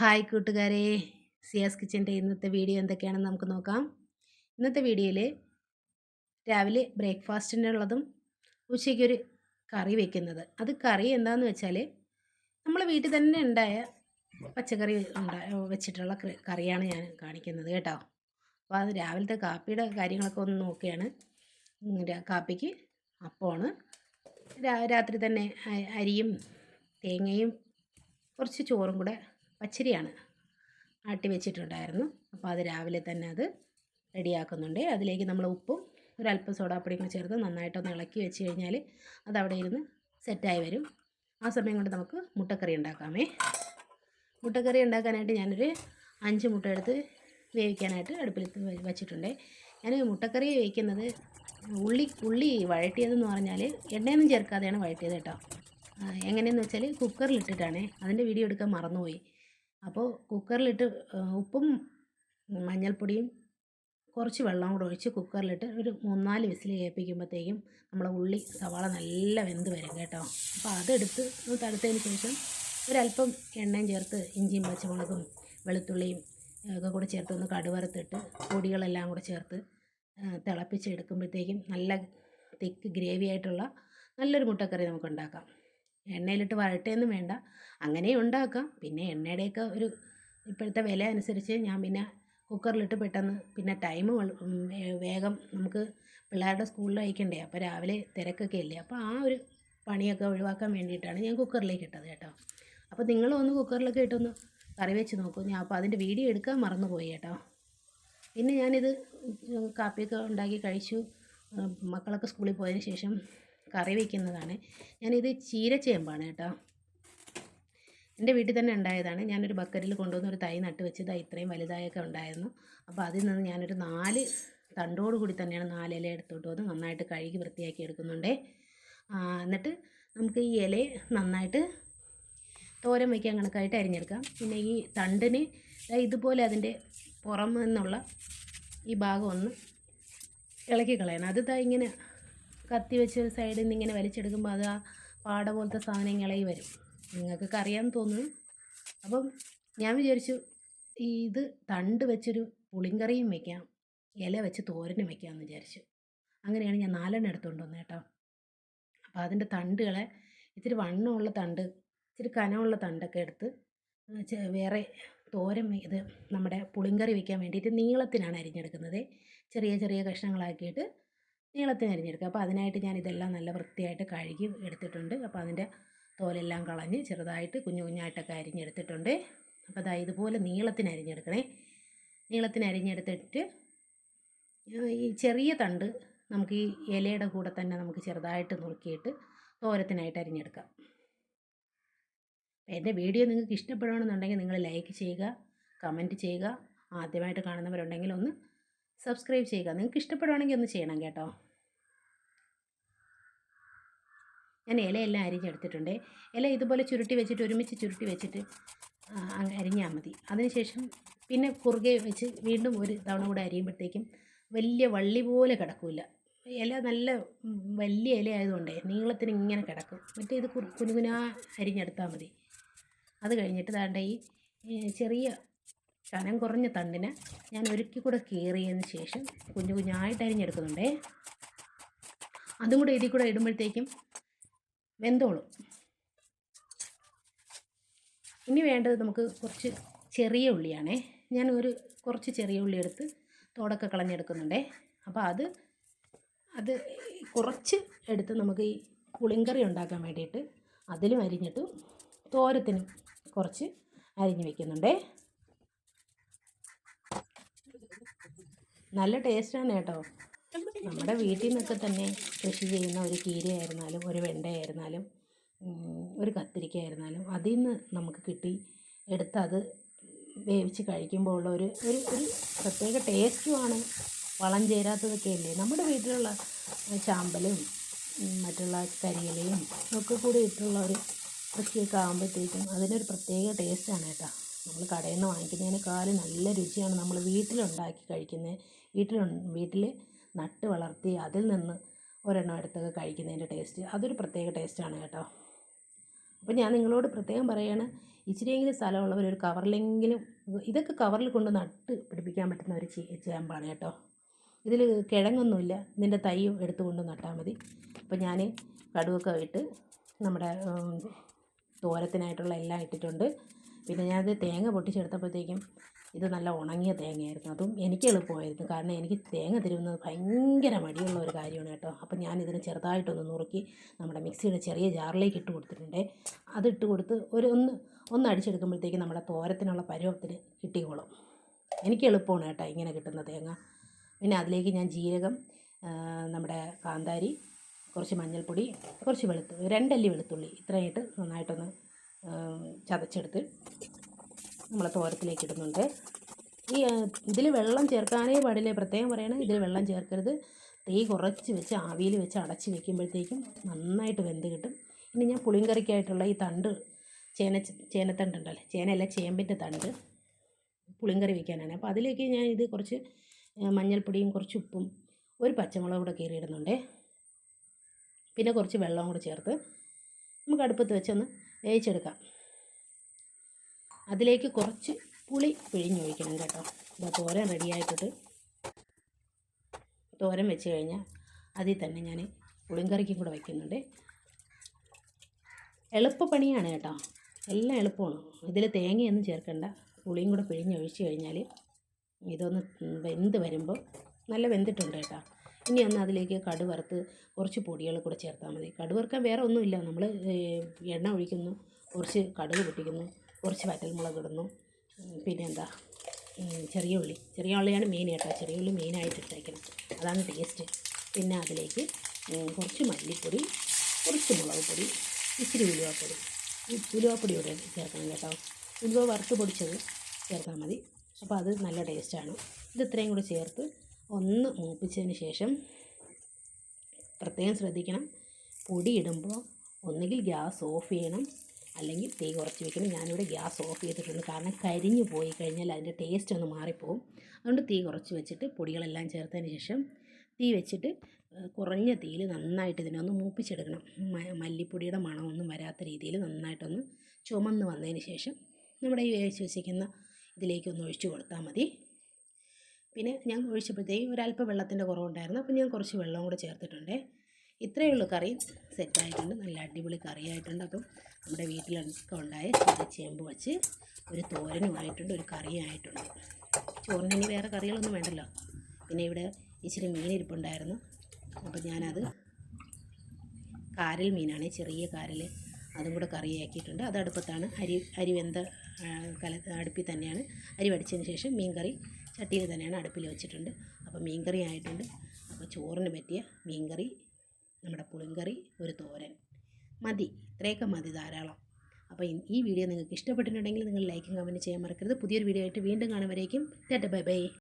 Hi കൂട്ടുകാരെ. സിയാസ് കിച്ചന്റെ ഇന്നത്തെ video എന്തൊക്കെയാണെന്ന് നമുക്ക് നോക്കാം. ഇന്നത്തെ വീഡിയോയിൽ രാവിലെ ബ്രേക്ക്ഫാസ്റ്റിനുള്ളതും ഉച്ചയ്ക്കൊരു കറി വെക്കുന്നത്. അത് കറി എന്താണെന്ന് വെച്ചാൽ നമ്മൾ വീട്ടിൽ തന്നെ ഉണ്ടായ പച്ചക്കറി വെച്ചിട്ടുള്ള കറിയാണ് ഞാൻ കാണിക്കുന്നത് കേട്ടോ. അപ്പോൾ അത് രാവിലത്തെ കാപ്പിയുടെ കാര്യങ്ങളൊക്കെ ഒന്ന് നോക്കിയാണ് കാപ്പിക്ക് അപ്പമാണ്. രാത്രി തന്നെ അരിയും തേങ്ങയും കുറച്ച് ചോറും കൂടെ പച്ചരിയാണ് ആട്ടി വെച്ചിട്ടുണ്ടായിരുന്നു. അപ്പോൾ അത് രാവിലെ തന്നെ അത് റെഡിയാക്കുന്നുണ്ട്. അതിലേക്ക് നമ്മൾ ഉപ്പും ഒരല്പം സോഡാപ്പൊടിയും കൂടി ചേർത്ത് നന്നായിട്ടൊന്ന് ഇളക്കി വെച്ച് കഴിഞ്ഞാൽ അത് അവിടെ ഇരുന്ന് സെറ്റായി വരും. ആ സമയം കൊണ്ട് നമുക്ക് മുട്ടക്കറി ഉണ്ടാക്കാമേ. മുട്ടക്കറി ഉണ്ടാക്കാനായിട്ട് ഞാനൊരു അഞ്ച് മുട്ട എടുത്ത് വേവിക്കാനായിട്ട് അടുപ്പിൽ വെച്ചിട്ടുണ്ട്. ഞാൻ മുട്ടക്കറി വേവിക്കുന്നത് ഉള്ളി ഉള്ളി വഴറ്റിയതെന്ന് പറഞ്ഞാൽ എണ്ണയൊന്നും ചേർക്കാതെയാണ് വഴറ്റിയത് കേട്ടോ. എങ്ങനെയെന്ന് വെച്ചാൽ കുക്കറിലിട്ടിട്ടാണ് അതിന്റെ വീഡിയോ എടുക്കാൻ മറന്നുപോയി. അപ്പോൾ കുക്കറിലിട്ട് ഉപ്പും മഞ്ഞൾപ്പൊടിയും കുറച്ച് വെള്ളം കൂടെ ഒഴിച്ച് കുക്കറിലിട്ട് ഒരു മൂന്നാൽ വിസിൽ കേൾപ്പിക്കുമ്പോഴത്തേക്കും നമ്മളെ ഉള്ളി സവാള നല്ല വെന്ത് വരും കേട്ടോ. അപ്പോൾ അതെടുത്ത് തടുത്തതിന് ശേഷം ഒരല്പം എണ്ണയും ചേർത്ത് ഇഞ്ചിയും പച്ചമുളകും വെളുത്തുള്ളിയും ഒക്കെ കൂടെ ചേർത്ത് ഒന്ന് കടുവറുത്തിട്ട് പൊടികളെല്ലാം കൂടെ ചേർത്ത് തിളപ്പിച്ച് തിളപ്പിച്ചെടുക്കുമ്പോഴത്തേക്കും നല്ല തിക്ക് ഗ്രേവി ആയിട്ടുള്ള നല്ലൊരു മുട്ടക്കറി നമുക്ക് ഉണ്ടാക്കാം എണ്ണയിലിട്ട് വരട്ടേന്നും വേണ്ട. അങ്ങനെ ഉണ്ടാക്കാം. പിന്നെ എണ്ണയുടെയൊക്കെ ഒരു ഇപ്പോഴത്തെ വില അനുസരിച്ച് ഞാൻ പിന്നെ കുക്കറിലിട്ട് പെട്ടെന്ന് പിന്നെ ടൈം വേഗം നമുക്ക് പിള്ളേരുടെ സ്കൂളിൽ അയക്കണ്ടേ? അപ്പോൾ രാവിലെ തിരക്കൊക്കെ അല്ലേ? അപ്പോൾ ആ ഒരു പണിയൊക്കെ ഒഴിവാക്കാൻ വേണ്ടിയിട്ടാണ് ഞാൻ കുക്കറിലേക്ക് ഇട്ടത് കേട്ടോ. അപ്പോൾ നിങ്ങളും ഒന്ന് കുക്കറിലൊക്കെ ഇട്ടൊന്ന് കറി വെച്ച് നോക്കൂ. ഞാൻ അപ്പോൾ അതിന്റെ വീഡിയോ എടുക്കാൻ മറന്നുപോയി കേട്ടോ. പിന്നെ ഞാനിത് കാപ്പിയൊക്കെ ഉണ്ടാക്കി കഴിച്ചു. മക്കളൊക്കെ സ്കൂളിൽ പോയതിന് ശേഷം കറി വയ്ക്കുന്നതാണ് ഞാനിത് ചീരച്ചേമ്പാണ് കേട്ടോ. എന്റെ വീട്ടിൽ തന്നെ ഉണ്ടായതാണ്. ഞാനൊരു ബക്കറ്റിൽ കൊണ്ടുവന്ന് ഒരു തൈ നട്ട് വെച്ചത് ഇത്രയും വലുതായൊക്കെ ഉണ്ടായിരുന്നു. അപ്പോൾ അതിൽ നിന്ന് ഞാനൊരു നാല് തണ്ടോട് കൂടി തന്നെയാണ് നാല് ഇല എടുത്തോട്ട് വന്ന് നന്നായിട്ട് കഴുകി വൃത്തിയാക്കി എടുക്കുന്നുണ്ട്. എന്നിട്ട് നമുക്ക് ഈ ഇല നന്നായിട്ട് തോരൻ വയ്ക്കാൻ കണക്കായിട്ട് അരിഞ്ഞെടുക്കാം. പിന്നെ ഈ തണ്ടിന് ഇതുപോലെ അതിന്റെ പുറമെ നിന്നുള്ള ഈ ഭാഗം ഒന്ന് ഇളക്കി കളയണം. അത് ഇങ്ങനെ കത്തി വെച്ച് സൈഡിൽ നിന്ന് ഇങ്ങനെ വലിച്ചെടുക്കുമ്പോൾ അത് ആ പാട പോലത്തെ സാധനം ഇളകി വരും. നിങ്ങൾക്കൊക്കെ അറിയാമെന്ന് തോന്നുന്നു. അപ്പം ഞാൻ വിചാരിച്ചു ഇത് തണ്ട് വെച്ചൊരു പുളിങ്കറിയും വെക്കാം. ഇല വെച്ച് തോരനും വെക്കാമെന്ന് വിചാരിച്ചു. അങ്ങനെയാണ് ഞാൻ നാലെണ്ണം എടുത്തുകൊണ്ട് വന്നത് കേട്ടോ അപ്പോൾ അതിന്റെ തണ്ടുകളെ ഇത്തിരി വണ്ണമുള്ള തണ്ട് ഇത്തിരി കനമുള്ള തണ്ടൊക്കെ എടുത്ത് വേറെ തോരൻ ഇത് നമ്മുടെ പുളിങ്കറി വെക്കാൻ വേണ്ടിയിട്ട് നീളത്തിനാണ് അരിഞ്ഞെടുക്കുന്നത്. ചെറിയ ചെറിയ കഷ്ണങ്ങളാക്കിയിട്ട് നീളത്തിന് അരിഞ്ഞെടുക്കുക. അപ്പോൾ അതിനായിട്ട് ഞാൻ ഇതെല്ലാം നല്ല വൃത്തിയായിട്ട് കഴുകി എടുത്തിട്ടുണ്ട്. അപ്പോൾ അതിന്റെ തോലെല്ലാം കളഞ്ഞ് ചെറുതായിട്ട് കുഞ്ഞു കുഞ്ഞായിട്ടൊക്കെ അരിഞ്ഞെടുത്തിട്ടുണ്ട്. അപ്പോൾ അതാ ഇതുപോലെ നീളത്തിന് അരിഞ്ഞെടുക്കണേ. നീളത്തിന് അരിഞ്ഞെടുത്തിട്ട് ഈ ചെറിയ തണ്ട് നമുക്ക് ഈ ഇലയുടെ കൂടെ തന്നെ നമുക്ക് ചെറുതായിട്ട് നുറുക്കിയിട്ട് തോരത്തിനായിട്ട് അരിഞ്ഞെടുക്കാം. എന്റെ വീഡിയോ നിങ്ങൾക്ക് ഇഷ്ടപ്പെടുകയാണെന്നുണ്ടെങ്കിൽ നിങ്ങൾ ലൈക്ക് ചെയ്യുക കമന്റ് ചെയ്യുക. ആദ്യമായിട്ട് കാണുന്നവരുണ്ടെങ്കിൽ ഒന്ന് സബ്സ്ക്രൈബ് ചെയ്യുക. നിങ്ങൾക്ക് ഇഷ്ടപ്പെടുവാണെങ്കിൽ ഒന്ന് ചെയ്യണം കേട്ടോ. ഞാൻ ഇലയെല്ലാം അരിഞ്ഞെടുത്തിട്ടുണ്ട് ഇല ഇതുപോലെ ചുരുട്ടി വെച്ചിട്ട് ഒരുമിച്ച് ചുരുട്ടി വെച്ചിട്ട് അരിഞ്ഞാൽ മതി. അതിനുശേഷം പിന്നെ കുറുകെ വെച്ച് വീണ്ടും ഒരു തവണ കൂടെ അരിയുമ്പോഴത്തേക്കും വലിയ വള്ളി പോലെ കിടക്കില്ല ഇല നല്ല വലിയ ഇല ആയതുകൊണ്ടേ നീളത്തിന് ഇങ്ങനെ കിടക്കും. മറ്റേ ഇത് കുനുകുനാ അരിഞ്ഞെടുത്താൽ മതി. അത് കഴിഞ്ഞിട്ട് താണ്ട ഈ ചെറിയ കനം കുറഞ്ഞ തണ്ടിനെ ഞാൻ ഒരുക്കി കൂടെ കീറിയതിന് ശേഷം കുഞ്ഞു കുഞ്ഞായിട്ട് അരിഞ്ഞെടുക്കുന്നുണ്ടേ. അതും കൂടെ ഇതിൽ കൂടെ ഇടുമ്പോഴത്തേക്കും വെന്തോളും. ഇനി വേണ്ടത് നമുക്ക് കുറച്ച് ചെറിയ ഉള്ളിയാണേ. ഞാൻ ഒരു കുറച്ച് ചെറിയ ഉള്ളി എടുത്ത് തോടൊക്കെ കളഞ്ഞെടുക്കുന്നുണ്ടേ. അപ്പോൾ അത് അത് കുറച്ച് എടുത്ത് നമുക്ക് ഈ പുളിങ്കറി ഉണ്ടാക്കാൻ വേണ്ടിയിട്ട് അതിലും അരിഞ്ഞിട്ട് തോരത്തിനും കുറച്ച് അരിഞ്ഞ് വെക്കുന്നുണ്ടേ. നല്ല ടേസ്റ്റാണ് കേട്ടോ. നമ്മുടെ വീട്ടിൽ നിന്നൊക്കെ തന്നെ കൃഷി ചെയ്യുന്ന ഒരു കീരയായിരുന്നാലും ഒരു വെണ്ടയായിരുന്നാലും ഒരു കത്തിരിക്കയായിരുന്നാലും അതിൽ നിന്ന് നമുക്ക് കിട്ടി. എടുത്ത് അത് വേവിച്ച് കഴിക്കുമ്പോൾ ഉള്ള ഒരു ഒരു ഒരു പ്രത്യേക ടേസ്റ്റുമാണ് വളം ചേരാത്തതൊക്കെ അല്ലേ? നമ്മുടെ വീട്ടിലുള്ള ചാമ്പലും മറ്റുള്ള കരിയിലയും ഒക്കെ കൂടി ഇട്ടുള്ള ഒരു കൃഷിയൊക്കെ ആകുമ്പോഴത്തേക്കും അതിനൊരു പ്രത്യേക ടേസ്റ്റാണ് കേട്ടോ. നമ്മൾ കടയിൽ നിന്ന് വാങ്ങിക്കുന്നതിനേക്കാൾ നല്ല രുചിയാണ് നമ്മൾ വീട്ടിലുണ്ടാക്കി കഴിക്കുന്നത് വീട്ടിൽ വീട്ടിൽ നട്ട് വളർത്തി അതിൽ നിന്ന് ഒരെണ്ണം എടുത്തൊക്കെ കഴിക്കുന്നതിന്റെ ടേസ്റ്റ്. അതൊരു പ്രത്യേക ടേസ്റ്റാണ് കേട്ടോ. അപ്പോൾ ഞാൻ നിങ്ങളോട് പ്രത്യേകം പറയുകയാണ് ഇച്ചിരിയെങ്കിലും സ്ഥലമുള്ളവർ ഒരു കവറിലെങ്കിലും ഇതൊക്കെ കവറിൽ കൊണ്ട് നട്ട് പിടിപ്പിക്കാൻ പറ്റുന്ന ഒരു ചേമ്പാണ് കേട്ടോ. ഇതിൽ കിഴങ്ങൊന്നുമില്ല ഇതിന്റെ തൈയും എടുത്തുകൊണ്ട് നട്ടാൽ മതി. അപ്പോൾ ഞാൻ കടുവൊക്കെ ഇട്ട് നമ്മുടെ തോരത്തിനായിട്ടുള്ള എല്ലാം ഇട്ടിട്ടുണ്ട്. പിന്നെ ഞാനത് തേങ്ങ പൊട്ടിച്ചെടുത്തപ്പോഴത്തേക്കും ഇത് നല്ല ഉണങ്ങിയ തേങ്ങയായിരുന്നു. അതും എനിക്ക് എളുപ്പമായിരുന്നു. കാരണം എനിക്ക് തേങ്ങ തിരുവുന്നത് ഭയങ്കര മടിയുള്ള ഒരു കാര്യമാണ് കേട്ടോ. അപ്പം ഞാൻ ഇതിന് ചെറുതായിട്ടൊന്ന് നുറുക്കി നമ്മുടെ മിക്സിയുടെ ചെറിയ ജാറിലേക്ക് ഇട്ട് കൊടുത്തിട്ടുണ്ട്. അത് ഇട്ട് കൊടുത്ത് ഒരു ഒന്ന് ഒന്ന് അടിച്ചെടുക്കുമ്പോഴത്തേക്ക് നമ്മുടെ തോരത്തിനുള്ള പരുവത്തിന് കിട്ടിക്കോളും. എനിക്ക് എളുപ്പമാണ് കേട്ടോ ഇങ്ങനെ കിട്ടുന്ന തേങ്ങ. പിന്നെ അതിലേക്ക് ഞാൻ ജീരകം നമ്മുടെ കാന്താരി കുറച്ച് മഞ്ഞൾപ്പൊടി കുറച്ച് വെളുത്തുള്ളി രണ്ടല്ലി വെളുത്തുള്ളി ഇത്രയായിട്ട് നന്നായിട്ടൊന്ന് ചതച്ചെടുത്ത് നമ്മൾ തോരത്തിലേക്ക് ഇടുന്നുണ്ട്. ഈ ഇതിൽ വെള്ളം ചേർക്കാനേ പാടില്ല. പ്രത്യേകം പറയണം ഇതിൽ വെള്ളം ചേർക്കരുത്. തീ കുറച്ച് വെച്ച് ആവിയിൽ വെച്ച് അടച്ച് വെക്കുമ്പോഴത്തേക്കും നന്നായിട്ട് വെന്ത് കിട്ടും. ഇനി ഞാൻ പുളിങ്കറിക്കായിട്ടുള്ള ഈ തണ്ട് ചേന ചേനത്തണ്ട് ഉണ്ടല്ലോ? ചേനയല്ല ചേമ്പിന്റെ തണ്ട് പുളിങ്കറി വെക്കാനാണ്. അപ്പോൾ അതിലേക്ക് ഞാൻ ഇത് കുറച്ച് മഞ്ഞൾപ്പൊടിയും കുറച്ച് ഉപ്പും ഒരു പച്ചമുളക് കൂടെ കീറിയിടുന്നുണ്ട്. പിന്നെ കുറച്ച് വെള്ളവും കൂടെ ചേർത്ത് നമുക്ക് അടുപ്പത്ത് വെച്ചൊന്ന് വേവിച്ചെടുക്കാം. അതിലേക്ക് കുറച്ച് പുളി പിഴിഞ്ഞൊഴിക്കണം കേട്ടോ. അപ്പോൾ തോരൻ റെഡി ആയിട്ടിട്ട് തോരൻ വെച്ച് കഴിഞ്ഞാൽ അതിൽ തന്നെ ഞാൻ പുളിങ്കറിക്കും കൂടെ വയ്ക്കുന്നുണ്ട് എളുപ്പപ്പണിയാണ് കേട്ടോ. എല്ലാം എളുപ്പമാണ്. ഇതിൽ തേങ്ങയൊന്നും ചേർക്കണ്ട. പുളിയും കൂടെ പിഴിഞ്ഞൊഴിച്ച് കഴിഞ്ഞാൽ ഇതൊന്ന് വെന്ത് വരുമ്പോൾ നല്ല വെന്തിട്ടുണ്ട് കേട്ടോ. ഇനി അന്ന് അതിലേക്ക് കടു വറുത്ത് കുറച്ച് പൊടികൾ കൂടെ ചേർത്താൽ മതി. കടു വറുക്കാൻ വേറെ ഒന്നുമില്ല. നമ്മൾ എണ്ണ ഒഴിക്കുന്നു കുറച്ച് കടുക് പൊട്ടിക്കുന്നു കുറച്ച് വറ്റൽമുളക് ഇടുന്നു. പിന്നെ എന്താ ചെറിയ ഉള്ളി. ചെറിയ ഉള്ളിയാണ് മെയിൻ കേട്ടോ. ചെറിയ ഉള്ളി മെയിനായിട്ട് ഇട്ടേക്കണം. അതാണ് ടേസ്റ്റ് പിന്നെ അതിലേക്ക് കുറച്ച് മല്ലിപ്പൊടി കുറച്ച് മുളക് പൊടി ഇച്ചിരി ഉലുവാപ്പൊടി. ഉലുവാപ്പൊടി കൂടെ ചേർക്കണം കേട്ടോ. ഉലുവ വറുത്ത് പൊടിച്ചത് ചേർത്താൽ മതി. അപ്പോൾ അത് നല്ല ടേസ്റ്റാണ് ഇത് ഇത്രയും കൂടി ചേർത്ത് ഒന്ന് മൂപ്പിച്ചതിന് ശേഷം പ്രത്യേകം ശ്രദ്ധിക്കണം. പൊടിയിടുമ്പോൾ ഒന്നുകിൽ ഗ്യാസ് ഓഫ് ചെയ്യണം. അല്ലെങ്കിൽ തീ കുറച്ച് വെക്കണം. ഞാനിവിടെ ഗ്യാസ് ഓഫ് ചെയ്തിട്ടുണ്ട്. കാരണം കരിഞ്ഞു പോയി കഴിഞ്ഞാൽ അതിന്റെ ടേസ്റ്റ് ഒന്ന് മാറിപ്പോവും. അതുകൊണ്ട് തീ കുറച്ച് വെച്ചിട്ട് പൊടികളെല്ലാം ചേർത്തതിന് ശേഷം തീ വെച്ചിട്ട് കുറഞ്ഞ തീയിൽ നന്നായിട്ട് ഇതിനെ ഒന്ന് മൂപ്പിച്ചെടുക്കണം. മല്ലിപ്പൊടിയുടെ മണമൊന്നും വരാത്ത രീതിയിൽ നന്നായിട്ടൊന്ന് ചുമന്ന് വന്നതിന് ശേഷം നമ്മുടെ ഈ വേവിച്ച് വെച്ചിരിക്കുന്ന ഇതിലേക്കൊന്ന് ഒഴിച്ചു കൊടുത്താൽ മതി. പിന്നെ ഞാൻ ഒഴിച്ചപ്പോഴത്തേക്കും ഒരല്പം വെള്ളത്തിന്റെ കുറവുണ്ടായിരുന്നു. അപ്പോൾ ഞാൻ കുറച്ച് വെള്ളം കൂടെ ചേർത്തിട്ടുണ്ട്. ഇത്രയേ ഉള്ളൂ കറി. സെറ്റായിട്ടുണ്ട് നല്ല അടിപൊളി കറിയായിട്ടുണ്ട്. അപ്പം നമ്മുടെ വീട്ടിലൊക്കെ ഉണ്ടായ ചേമ്പ് വെച്ച് ഒരു തോരനുമായിട്ടുണ്ട്. ഒരു കറിയായിട്ടുണ്ട്. ചോറിന് ഇനി വേറെ കറികളൊന്നും വേണ്ടല്ലോ. പിന്നെ ഇവിടെ ഇച്ചിരി മീനിരിപ്പുണ്ടായിരുന്നു. അപ്പോൾ ഞാനത് കാരൽ മീനാണ്. ചെറിയ കാരൽ അതും കൂടെ കറിയാക്കിയിട്ടുണ്ട്. അത് അടുപ്പത്താണ് അരി അരി വെന്ത കല അടുപ്പിൽ തന്നെയാണ്. അരി വടിച്ചതിന് ശേഷം മീൻ കറി ചട്ടിയിൽ തന്നെയാണ് അടുപ്പിൽ വെച്ചിട്ടുണ്ട്. അപ്പോൾ മീൻ കറി ആയിട്ടുണ്ട്. അപ്പോൾ ചോറിന് പറ്റിയ മീൻ കറി നമ്മുടെ പുളിങ്കറി ഒരു തോരൻ. മതി. ഇത്രയൊക്കെ മതി ധാരാളം. അപ്പോൾ ഈ- വീഡിയോ നിങ്ങൾക്ക് ഇഷ്ടപ്പെട്ടിട്ടുണ്ടെങ്കിൽ നിങ്ങൾ ലൈക്കും കമന്റ് ചെയ്യാൻ മറക്കരുത്. പുതിയൊരു വീഡിയോ ആയിട്ട് വീണ്ടും കാണുമ്പോഴേക്കും ടാറ്റ ബൈ ബൈ.